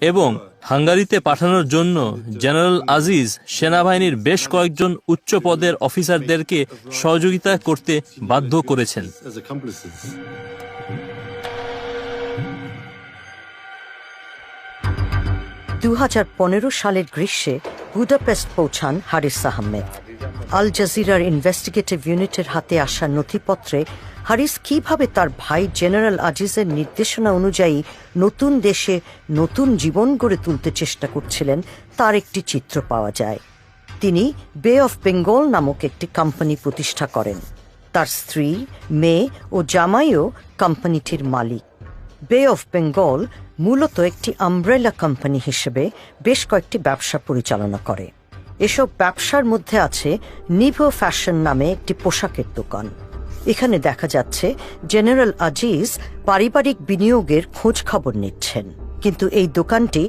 এবং হাঙ্গারিতে পাঠানোর জন্য জেনারেল আজিজ সেনাবাহিনীর বেশ কয়েকজন উচ্চ পদের অফিসারদেরকে সহযোগিতা করতে বাধ্য করেছেন. দু সালের গ্রীষ্মে বুদাপেস্ট পৌঁছান হারিস আহমেদ আল জাজিরার ইনভেস্টিগেটিভ ইউনিটের হাতে আসা নথিপত্রে হারিস কীভাবে তার ভাই জেনারেল আজিজের নির্দেশনা অনুযায়ী নতুন দেশে নতুন জীবন গড়ে তুলতে চেষ্টা করছিলেন, তার একটি চিত্র পাওয়া যায়। তিনি বে অফ বেঙ্গল নামক একটি কোম্পানি প্রতিষ্ঠা করেন। তার স্ত্রী, মেয়ে ও জামাইও কোম্পানিটির মালিক। বে অফ বেঙ্গল মূলত একটি আমব্রেলা কোম্পানি হিসেবে বেশ কয়েকটি ব্যবসা পরিচালনা করে। এসব ব্যবসার মধ্যে আছে নিভো ফ্যাশন নামে একটি পোশাকের দোকান। এখানে দেখা যাচ্ছে জেনারেল আজিজ পারিবারিক বিনিয়োগের খোঁজ খবর নিচ্ছেন। কিন্তু এই দোকানটি